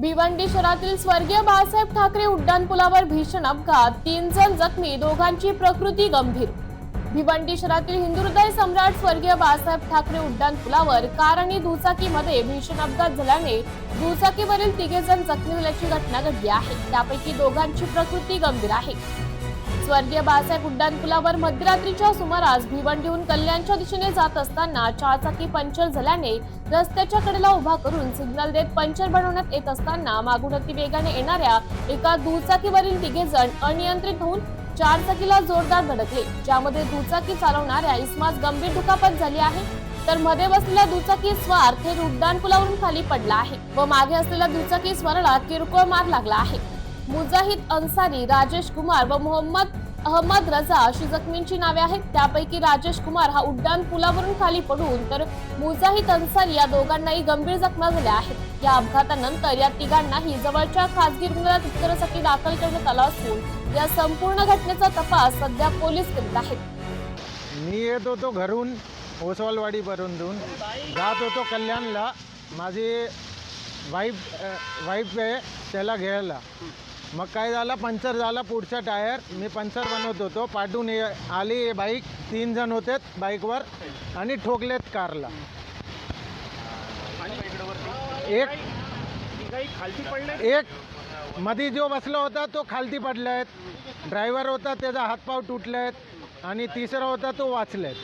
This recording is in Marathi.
भिवंडी शहरातील स्वर्गीय बाळासाहेब ठाकरे उड्डाणपुलावर भीषण अपघात. तीन जण जखमी दोघांची प्रकृती गंभीर. भिवंडी शहरातील हिंदुहृदय सम्राट स्वर्गीय बाळासाहेब ठाकरे उड्डाणपुलावर कार आणि दुचाकीमध्ये भीषण अपघात झाल्याने दुचाकीवरील तिघे जण जखमी झाल्याची घटना घडली आहे. त्यापैकी दोघांची प्रकृती गंभीर आहे. स्वर्गीय बाळासाहेब उड्डाणपुलावर मध्यरात्रीच्या सुमारास भिवंडीहून कल्याणच्या दिशेने जात असताना चारचाकी पंक्चर झाल्याने रस्त्याच्या कडेला उभा करून सिग्नल देत पंक्चर बनवण्यात येत असताना मागून अति वेगाने येणाऱ्या एका दुचाकीवरील तिघे जण अनियंत्रित होऊन चारचाकीला जोरदार धडकले ज्यामध्ये दुचाकी चालवणाऱ्या इस्मास गंभीर दुखापत झाली आहे. तर मध्ये बसलेला दुचाकी स्वार थेट उड्डाणपुलावरून खाली पडला आहे व मागे असलेल्या दुचाकी स्वराला किरकोळ मार लागला आहे. मुजाहिद अन्सारी राजेश कुमार व मोहम्मद अहमद रजा अशी जखमींची नावे आहेत. त्यापैकी राजेश कुमार हा उड्डाण पुलावरून खाली पडून तर मुजाहिद अन्सारी या दोघांनाही गंभीर जखमा झाल्या आहेत. या अपघातानंतर या तिघांनाही जवळच्या खासगी रुग्णालयात उपचारासाठी दाखल करण्यात आला असून या संपूर्ण घटनेचा तपास सध्या पोलीस करीत आहेत. मी येत होतो घरून देऊन जात होतो कल्याणला. माझी वाईफ वाईफ आहे त्याला घ्यायला. मग काय झालं? पंक्चर झाला पुढचा टायर. मी पंक्चर बनवत होतो. पाठून ये- आली बाईक. तीन जण होते बाईकवर आणि ठोकलेत कारला. एक एक मधी जो बसला होता तो खालती पडलाय ड्रायव्हर होता त्याचा हातपाव तुटलेत. आणि तिसरा होता तो वाचलेत.